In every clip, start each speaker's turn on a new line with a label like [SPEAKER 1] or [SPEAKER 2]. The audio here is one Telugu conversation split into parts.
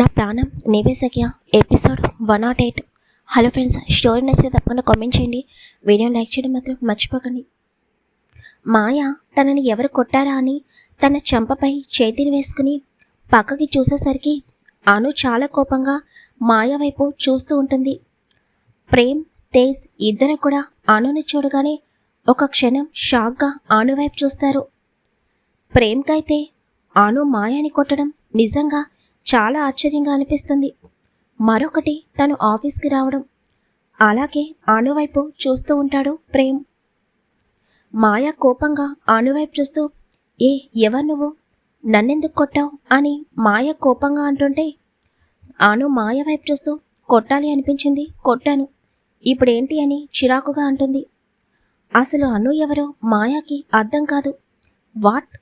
[SPEAKER 1] నా ప్రాణం నీవేసఖ్య episode one nought eight. Hello friends story నచ్చితే తప్పకుండా కామెంట్ చేయండి. వీడియో లైక్ చేయడం మాత్రం మర్చిపోకండి. మాయ తనని ఎవరు కొట్టారా అని తన చెంపపై చేతిని వేసుకుని పక్కకి చూసేసరికి అను చాలా కోపంగా మాయ వైపు చూస్తూ ఉంటుంది. ప్రేమ్ తేజ్ ఇద్దరు కూడా అనుని చూడగానే ఒక క్షణం షాక్గా ఆను వైపు చూస్తారు. ప్రేమ్కైతే అను మాయని కొట్టడం నిజంగా చాలా ఆశ్చర్యంగా అనిపిస్తుంది. మరొకటి తను ఆఫీస్కి రావడం. అలాగే ఆనువైపు చూస్తూ ఉంటాడు ప్రేమ్. మాయ కోపంగా ఆనువైపు చూస్తూ ఏ ఎవరు నువ్వు? నన్నెందుకు కొట్టావు? అని మాయ కోపంగా అంటుంటే ఆను మాయ వైపు చూస్తూ కొట్టాలి అనిపించింది కొట్టాను. ఇప్పుడేంటి అని చిరాకుగా అంటుంది. అసలు అను ఎవరో మాయాకి అర్థం కాదు. వాట్?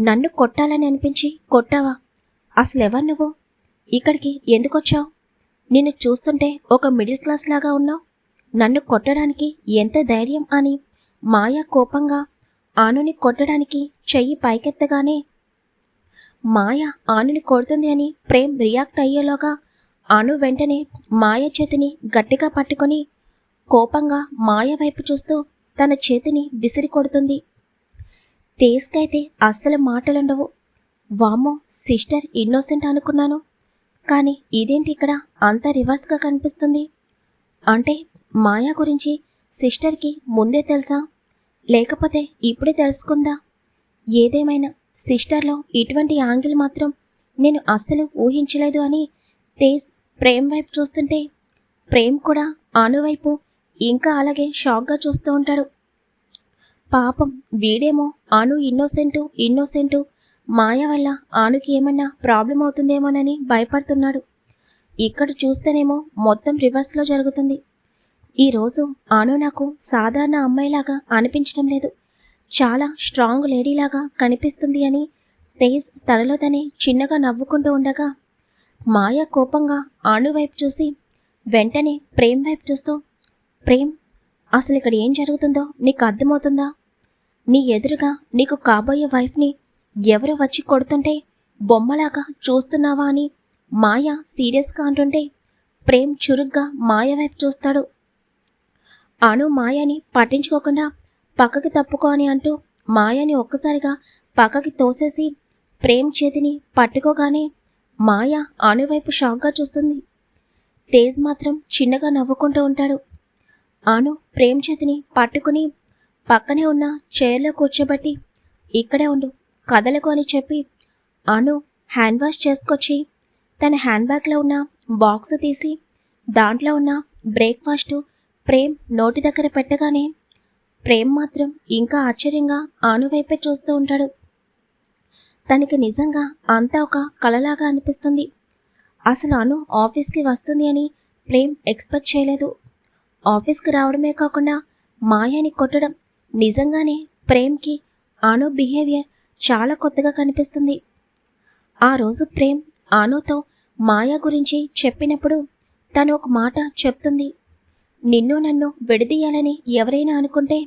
[SPEAKER 1] నన్ను కొట్టాలని అనిపించి కొట్టావా? అసలెవరు నువ్వు? ఇక్కడికి ఎందుకొచ్చావు? నిన్ను చూస్తుంటే ఒక మిడిల్ క్లాస్ లాగా ఉన్నావు. నన్ను కొట్టడానికి ఎంత ధైర్యం అని మాయ కోపంగా ఆనుని కొట్టడానికి చెయ్యి పైకెత్తగానే. మాయ ఆనుని కొడుతుంది అని ప్రేమ్ రియాక్ట్ అయ్యేలోగా అను వెంటనే మాయ చేతిని గట్టిగా పట్టుకొని కోపంగా మాయ వైపు చూస్తూ తన చేతిని విసిరి కొడుతుంది. తేజ్కైతే అస్సలు మాటలుండవు. వామ్మో సిస్టర్ ఇన్నోసెంట్ అనుకున్నాను. కానీ ఇదేంటి ఇక్కడ? అంత రివర్స్గా కనిపిస్తుంది. అంటే మాయా గురించి సిస్టర్కి ముందే తెలుసా? లేకపోతే ఇప్పుడే తెలుసుకుందా? ఏదేమైనా సిస్టర్లో ఇటువంటి యాంగిల్ మాత్రం నేను అస్సలు ఊహించలేదు అని తేజ్ ప్రేమ్ వైపు చూస్తుంటే ప్రేమ్ కూడా అనువైపు ఇంకా అలాగే షాక్గా చూస్తూ ఉంటాడు. పాపం వీడేమో అను ఇన్నోసెంటు ఇన్నోసెంటు మాయ వల్ల ఆనుకి ఏమన్నా ప్రాబ్లం అవుతుందేమోనని భయపడుతున్నాడు. ఇక్కడ చూస్తేనేమో మొత్తం రివర్స్లో జరుగుతుంది. ఈరోజు ఆను నాకు సాధారణ అమ్మాయిలాగా అనిపించడం లేదు. చాలా స్ట్రాంగ్ లేడీలాగా కనిపిస్తుంది అని తేజ్ తనలో తనే చిన్నగా నవ్వుకుంటూ ఉండగా మాయ కోపంగా ఆను వైపు చూసి వెంటనే ప్రేమ్ వైపు చూస్తూ ప్రేమ్ అసలు ఇక్కడ ఏం జరుగుతుందో నీకు అర్థమవుతుందా? నీ ఎదురుగా నీకు కాబోయే వైఫ్ని ఎవరు వచ్చి కొడుతుంటే బొమ్మలాగా చూస్తున్నావా అని మాయ సీరియస్గా అంటుంటే ప్రేమ్ చురుగ్గా మాయ వైపు చూస్తాడు. అను మాయని పట్టించుకోకుండా పక్కకి తప్పుకో అని అంటూ మాయని ఒక్కసారిగా పక్కకి తోసేసి ప్రేమ్ చేతిని పట్టుకోగానే మాయ అనువైపు షాక్గా చూస్తుంది. తేజ్ మాత్రం చిన్నగా నవ్వుకుంటూ ఉంటాడు. అను ప్రేమ్ చేతిని పట్టుకుని పక్కనే ఉన్న చైర్లో కూర్చోబెట్టి ఇక్కడే ఉండు కదలకు అని చెప్పి అను హ్యాండ్ వాష్ చేసుకొచ్చి తన హ్యాండ్ బ్యాగ్లో ఉన్న బాక్స్ తీసి దాంట్లో ఉన్న బ్రేక్ఫాస్ట్ ప్రేమ్ నోటి దగ్గర పెట్టగానే ప్రేమ్ మాత్రం ఇంకా ఆశ్చర్యంగా ఆను వైపే చూస్తూ ఉంటాడు. తనకి నిజంగా అంతా ఒక కలలాగా అనిపిస్తుంది. అసలు అను ఆఫీస్కి వస్తుంది అని ప్రేమ్ ఎక్స్పెక్ట్ చేయలేదు. ఆఫీస్కి రావడమే కాకుండా మాయాని కొట్టడం నిజంగానే ప్రేమ్కి అను బిహేవియర్ చాలా కొత్తగా కనిపిస్తుంది. ఆ రోజు ప్రేమ్ ఆనుతో మాయా గురించి చెప్పినప్పుడు తను ఒక మాట చెప్తుంది. నిన్ను నన్ను విడదీయాలని ఎవరైనా అనుకుంటే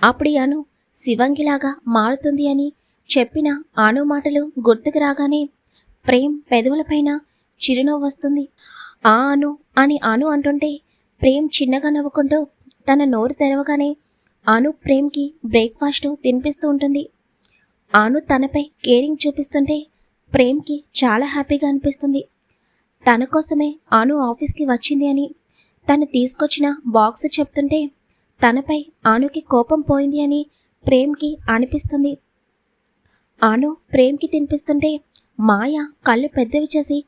[SPEAKER 1] అప్పుడు అను శివంగిలాగా మారుతుంది అని చెప్పిన ఆను మాటలు గుర్తుకు రాగానే ప్రేమ్ పెదవులపైన చిరునవ్వు వస్తుంది. ఆ అను అని అను అంటుంటే ప్రేమ్ చిన్నగా నవ్వుకుంటూ తన నోరు తెరవగానే అను ప్రేమ్కి బ్రేక్ఫాస్ట్ తినిపిస్తూ ఉంటుంది. ఆను తనపై కేరింగ్ చూపిస్తుంటే ప్రేమ్కి చాలా హ్యాపీగా అనిపిస్తుంది. తన కోసమే ఆను ఆఫీస్కి వచ్చింది అని తను తీసుకొచ్చిన బాక్స్ చెప్తుంటే తనపై ఆనుకి కోపం పోయింది అని ప్రేమ్కి అనిపిస్తుంది. ఆను ప్రేమ్కి తినిపిస్తుంటే మాయ కళ్ళు పెద్దవి చేసి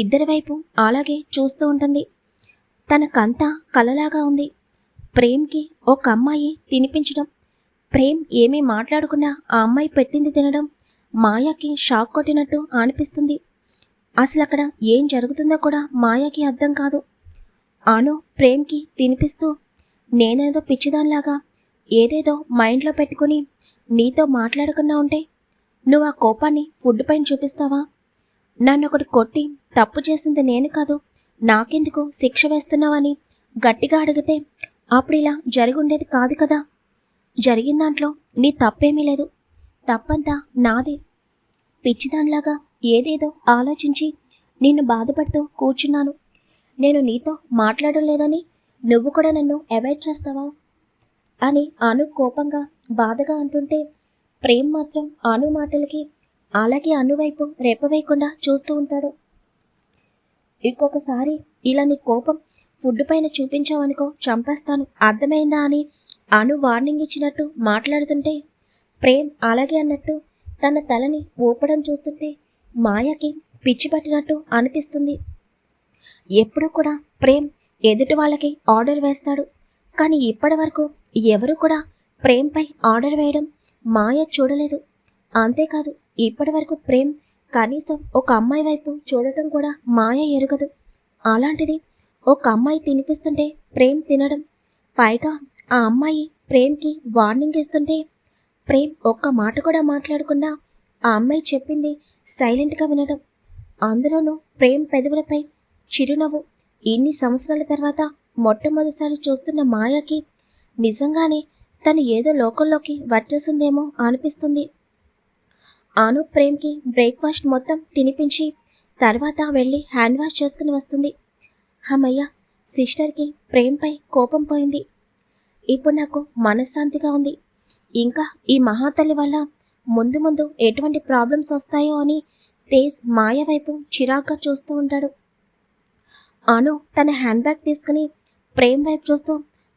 [SPEAKER 1] ఇద్దరి వైపు అలాగే చూస్తూ ఉంటుంది. తనకంతా కలలాగా ఉంది. ప్రేమ్కి ఒక అమ్మాయి తినిపించడం ప్రేమ్ ఏమీ మాట్లాడకుండా ఆ అమ్మాయి పెట్టింది తినడం మాయాకి షాక్ కొట్టినట్టు అనిపిస్తుంది. అసలు అక్కడ ఏం జరుగుతుందో కూడా మాయాకి అర్థం కాదు. ఆను ప్రేమ్కి తినిపిస్తూ నేనేదో పిచ్చిదానిలాగా ఏదేదో మైండ్లో పెట్టుకుని నీతో మాట్లాడకుండా ఉంటే నువ్వు ఆ కోపాన్ని ఫుడ్ పైన చూపిస్తావా? నన్ను ఒకటి కొట్టి తప్పు చేసింది నేను కాదు నాకెందుకు శిక్ష వేస్తున్నావని గట్టిగా అడిగితే అప్పుడు ఇలా జరిగి ఉండేది కాదు కదా. జరిగిన దాంట్లో నీ తప్పేమీ లేదు. తప్పంతా నాదే. పిచ్చిదానిలాగా ఏదేదో ఆలోచించి నిన్ను బాధపడుతూ కూర్చున్నాను. నేను నీతో మాట్లాడడం లేదని నువ్వు కూడా నన్ను అవాయిడ్ చేస్తావా? అని అను కోపంగా బాధగా అంటుంటే ప్రేమ్ మాత్రం అను మాటలకి అలాగే అనువైపు రేపవేయకుండా చూస్తూ ఉంటాడు. ఇంకొకసారి ఇలా నీ కోపం ఫుడ్ పైన చూపించావనుకో చంపేస్తాను. అర్థమైందా అని అను వార్నింగ్ ఇచ్చినట్టు మాట్లాడుతుంటే ప్రేమ్ అలాగే అన్నట్టు తన తలని ఊపడం చూస్తుంటే మాయకి పిచ్చి పట్టినట్టు అనిపిస్తుంది. ఎప్పుడూ కూడా ప్రేమ్ ఎదుటి వాళ్ళకి ఆర్డర్ వేస్తాడు. కానీ ఇప్పటి వరకు ఎవరు కూడా ప్రేమ్పై ఆర్డర్ వేయడం మాయ చూడలేదు. అంతేకాదు ఇప్పటి వరకు ప్రేమ్ కనీసం ఒక అమ్మాయి వైపు చూడటం కూడా మాయ ఎరగదు. అలాంటిది ఒక అమ్మాయి తినిపిస్తుంటే ప్రేమ్ తినడం పైగా ఆ అమ్మాయి ప్రేమ్కి వార్నింగ్ ఇస్తుంటే ప్రేమ్ ఒక్క మాట కూడా మాట్లాడకుండా ఆ అమ్మాయి చెప్పింది సైలెంట్గా వినడం. అందులోనూ ప్రేమ్ పెదవులపై చిరునవ్వు. ఇన్ని సంవత్సరాల తర్వాత మొట్టమొదటిసారి చూస్తున్న మాయకి నిజంగానే తను ఏదో లోకంలోకి వచ్చేసిందేమో అనిపిస్తుంది. ఆను ప్రేమ్కి బ్రేక్ఫాస్ట్ మొత్తం తినిపించి తర్వాత వెళ్ళి హ్యాండ్ వాష్ చేసుకుని వస్తుంది. హమయ్య సిస్టర్కి ప్రేమ్పై కోపం పోయింది. ఇప్పుడు నాకు మనశ్శాంతిగా ఉంది. ఇంకా ఈ మహాతల్లి వల్ల ముందు ముందు ఎటువంటి ప్రాబ్లమ్స్ వస్తాయో అని తేజ్ మాయ వైపు చిరాగ్గా చూస్తూ ఉంటాడు. అను తన హ్యాండ్ బ్యాగ్ తీసుకుని ప్రేమ్ వైపు చూస్తూ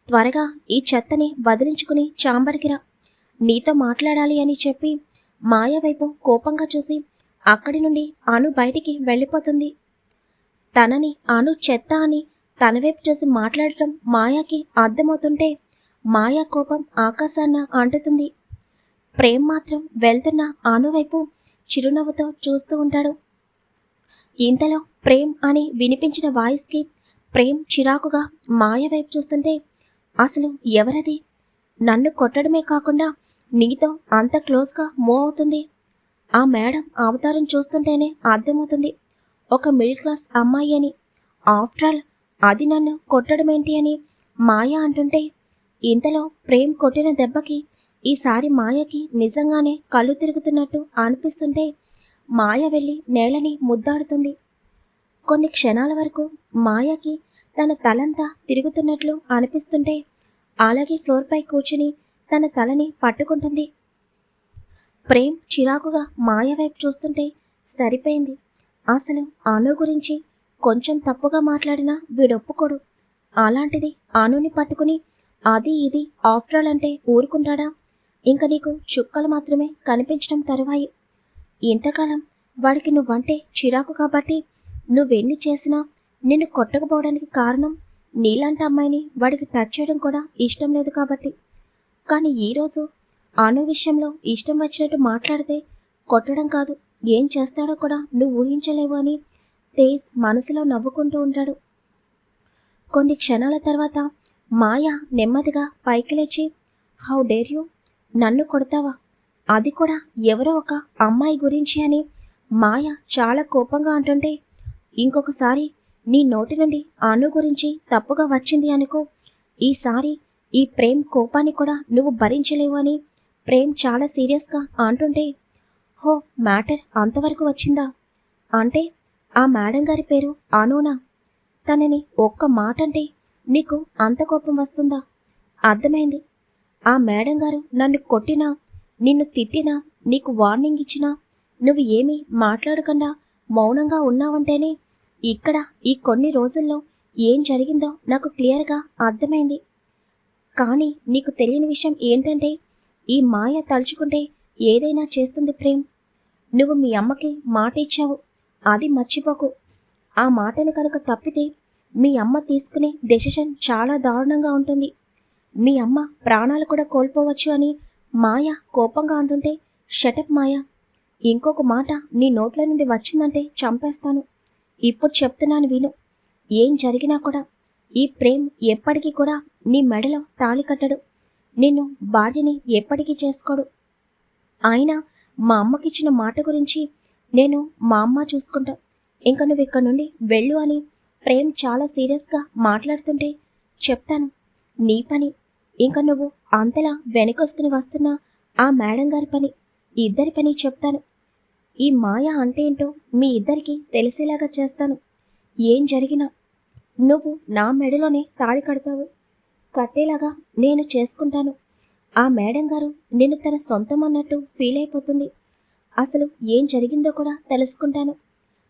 [SPEAKER 1] త్వరగా ఈ చెత్తని వదిలించుకుని చాంబర్కి రా. నీతో మాట్లాడాలి అని చెప్పి మాయ వైపు కోపంగా చూసి అక్కడి నుండి అను బయటికి వెళ్ళిపోతుంది. తనని అను చెత్త అని తన వైపు చూసి మాట్లాడటం మాయాకి అర్థమవుతుంటే మాయా కోపం ఆకాశాన్న అంటుతుంది. ప్రేమ్ మాత్రం వెళ్తున్న ఆనువైపు చిరునవ్వుతో చూస్తూ ఉంటాడు. ఇంతలో ప్రేమ్ అని వినిపించిన వాయిస్కి ప్రేమ్ చిరాకుగా మాయ వైపు చూస్తుంటే అసలు ఎవరది? నన్ను కొట్టడమే కాకుండా నీతో అంత క్లోజ్గా మూవ్ అవుతుంది. ఆ మేడం అవతారం చూస్తుంటేనే అర్థమవుతుంది. ఒక మిడిల్ క్లాస్ అమ్మాయి అని. ఆఫ్టర్ ఆల్ అది నన్ను కొట్టడమేంటి అని మాయ అంటుంటే ఇంతలో ప్రేమ్ కొట్టిన దెబ్బకి ఈసారి మాయకి నిజంగానే కళ్ళు తిరుగుతున్నట్టు అనిపిస్తుంటే మాయ వెళ్ళి నేలని ముద్దాడుతుంది. కొన్ని క్షణాల వరకు మాయకి తన తలంతా తిరుగుతున్నట్లు అనిపిస్తుంటే అలాగే ఫ్లోర్పై కూర్చుని తన తలని పట్టుకుంటుంది. ప్రేమ్ చిరాకుగా మాయ వైపు చూస్తుంటే సరిపోయింది. అసలు అను గురించి కొంచెం తప్పుగా మాట్లాడినా వీడొప్పుకోడు. అలాంటిది అనుని పట్టుకుని అది ఇది ఆఫ్టర్ ఆల్ అంటే ఊరుకుంటాడా? ఇంక నీకు చుక్కలు మాత్రమే కనిపించడం తరువాయి. ఇంతకాలం వాడికి నువ్వంటే చిరాకు కాబట్టి నువ్వెన్ని చేసినా నిన్ను కొట్టకపోవడానికి కారణం నీలాంటి అమ్మాయిని వాడికి టచ్ చేయడం కూడా ఇష్టం లేదు కాబట్టి. కానీ ఈరోజు అను విషయంలో ఇష్టం వచ్చినట్టు మాట్లాడితే కొట్టడం కాదు. ఏం చేస్తాడో కూడా నువ్వు ఊహించలేవు అని తేజ్ మనసులో నవ్వుకుంటూ ఉంటాడు. కొన్ని క్షణాల తర్వాత మాయ నెమ్మదిగా పైకి లేచి హౌ డేర్ యూ? నన్ను కొడతావా? అది కూడా ఎవరో ఒక అమ్మాయి గురించి అని మాయ చాలా కోపంగా అంటుంటే ఇంకొకసారి నీ నోటి నుండి అను గురించి తప్పుగా వచ్చింది అనుకో. ఈసారి ఈ ప్రేమ్ కోపాన్ని కూడా నువ్వు భరించలేవు అని ప్రేమ్ చాలా సీరియస్గా అంటుంటే హో మ్యాటర్ అంతవరకు వచ్చిందా? అంటే ఆ మేడం గారి పేరు అనునా. తనని ఒక్క మాట అంటే నీకు అంత కోపం వస్తుందా? అర్థమైంది. ఆ మేడం గారు నన్ను కొట్టినా నిన్ను తిట్టినా నీకు వార్నింగ్ ఇచ్చినా నువ్వు ఏమీ మాట్లాడకుండా మౌనంగా ఉన్నావంటేనే ఇక్కడ ఈ కొన్ని రోజుల్లో ఏం జరిగిందో నాకు క్లియర్గా అర్థమైంది. కానీ నీకు తెలియని విషయం ఏంటంటే ఈ మాయ తలుచుకుంటే ఏదైనా చేస్తుంది ప్రేమ్. నువ్వు మీ అమ్మకి మాట ఇచ్చావు. అది మర్చిపోకు. ఆ మాటను కనుక తప్పితే మీ అమ్మ తీసుకునే డెసిషన్ చాలా దారుణంగా ఉంటుంది. మీ అమ్మ ప్రాణాలు కూడా కోల్పోవచ్చు అని మాయ కోపంగా అంటుంటే షటప్ మాయ. ఇంకొక మాట నీ నోట్ల నుండి వచ్చిందంటే చంపేస్తాను. ఇప్పుడు చెప్తున్నాను విను. ఏం జరిగినా కూడా ఈ ప్రేమ్ ఎప్పటికీ కూడా నీ మెడలో తాళి కట్టడు. నిన్ను భార్యని ఎప్పటికీ చేసుకోడు. అయినా మా అమ్మకిచ్చిన మాట గురించి నేను మా అమ్మ చూసుకుంటా. ఇంక నువ్వు ఇక్కడ నుండి వెళ్ళు అని ప్రేమ్ చాలా సీరియస్గా మాట్లాడుతుంటే చెప్తాను నీ పని. ఇంక నువ్వు అంతలా వెనకొస్తుని వస్తున్న ఆ మేడం గారి పని ఇద్దరి పని చెప్తాను. ఈ మాయ అంటే ఏంటో మీ ఇద్దరికి తెలిసేలాగా చేస్తాను. ఏం జరిగినా నువ్వు నా మెడలోనే తాళి కడతావు. కట్టేలాగా నేను చేసుకుంటాను. ఆ మేడం గారు నేను తన సొంతం అన్నట్టు ఫీల్ అయిపోతుంది. అసలు ఏం జరిగిందో కూడా తెలుసుకుంటాను.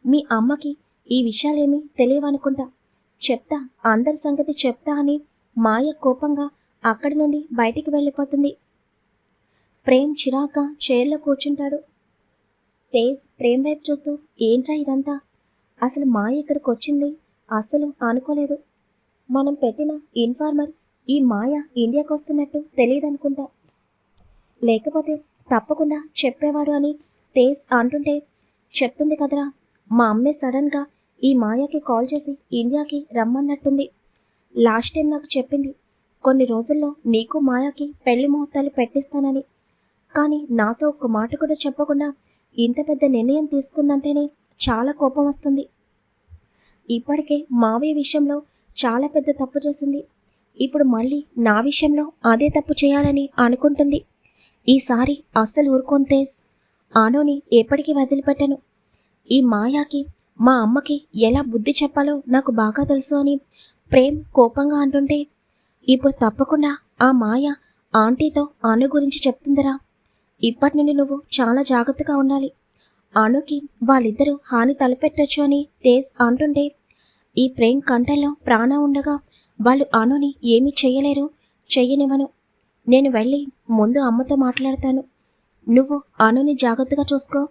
[SPEAKER 1] మీ అమ్మకి ఈ విషయాలేమీ తెలియవనుకుంటా. చెప్తా అందరి సంగతి చెప్తా అని మాయ కోపంగా అక్కడి నుండి బయటికి వెళ్ళిపోతుంది. ప్రేమ్ చిరాక చైర్లో కూర్చుంటాడు. తేజ్ ప్రేమ్ వైపు చూస్తూ ఏంట్రా ఇదంతా? అసలు మాయ ఇక్కడికి వచ్చింది? అసలు అనుకోలేదు. మనం పెట్టిన ఇన్ఫార్మర్ ఈ మాయ ఇండియాకి వస్తున్నట్టు తెలియదనుకుంటా. లేకపోతే తప్పకుండా చెప్పేవాడు అని తేజ్ అంటుంటే చెప్తుంది కదరా మా అమ్మే సడన్గా ఈ మాయకి కాల్ చేసి ఇండియాకి రమ్మన్నట్టుంది. లాస్ట్ టైం నాకు చెప్పింది కొన్ని రోజుల్లో నీకు మాయాకి పెళ్ళి ముహూర్తాలు పెట్టిస్తానని. కానీ నాతో ఒక మాట కూడా చెప్పకుండా ఇంత పెద్ద నిర్ణయం తీసుకుందంటేనే చాలా కోపం వస్తుంది. ఇప్పటికే మావయ్య విషయంలో చాలా పెద్ద తప్పు చేసింది. ఇప్పుడు మళ్ళీ నా విషయంలో అదే తప్పు చేయాలని అనుకుంటుంది. ఈసారి అస్సలు ఊరుకోని తేజ్. ఆనోని ఎప్పటికీ వదిలిపెట్టను. ఈ మాయాకి మా అమ్మకి ఎలా బుద్ధి చెప్పాలో నాకు బాగా తెలుసు అని ప్రేమ్ కోపంగా అంటుంటే ఇప్పుడు తప్పకుండా ఆ మాయ ఆంటీతో అను గురించి చెప్తుందిరా. ఇప్పటి నుండి నువ్వు చాలా జాగ్రత్తగా ఉండాలి. అనుకి వాళ్ళిద్దరూ హాని తలపెట్టొచ్చు అని తేజ్ అంటుంటే ఈ ప్రేమ్ కంటల్లో ప్రాణం ఉండగా వాళ్ళు అనుని ఏమీ చేయలేరు చెయ్యనివ్వను. నేను వెళ్ళి ముందు అమ్మతో మాట్లాడతాను. నువ్వు అనుని జాగ్రత్తగా చూసుకో.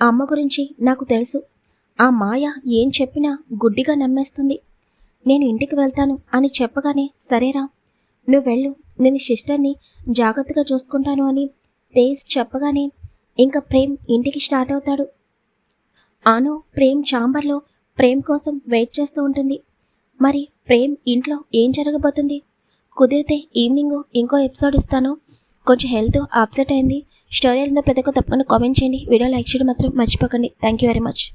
[SPEAKER 1] అమ్మ గురించి నాకు తెలుసు. ఆ మాయ ఏం చెప్పినా గుడ్డిగా నమ్మేస్తుంది. నేను ఇంటికి వెళ్తాను అని చెప్పగానే సరేరా నువ్వు వెళ్ళు నేను సిస్టర్ని జాగ్రత్తగా చూసుకుంటాను అని తేజ్ చెప్పగానే ఇంకా ప్రేమ్ ఇంటికి స్టార్ట్ అవుతాడు. ఆను ప్రేమ్ ఛాంబర్లో ప్రేమ్ కోసం వెయిట్ చేస్తూ ఉంటుంది. మరి ప్రేమ్ ఇంట్లో ఏం జరగబోతుంది? కుదిరితే ఈవినింగ్ ఇంకో ఎపిసోడ్ ఇస్తాను. కొంచెం హెల్త్ అప్సెట్ అయింది. స్టోరీ అయిందో ప్రతి ఒక్క తప్పకుండా కామెంట్ చేయండి. వీడియో లైక్ చేయడం మాత్రం మర్చిపోకండి. Thank you very much.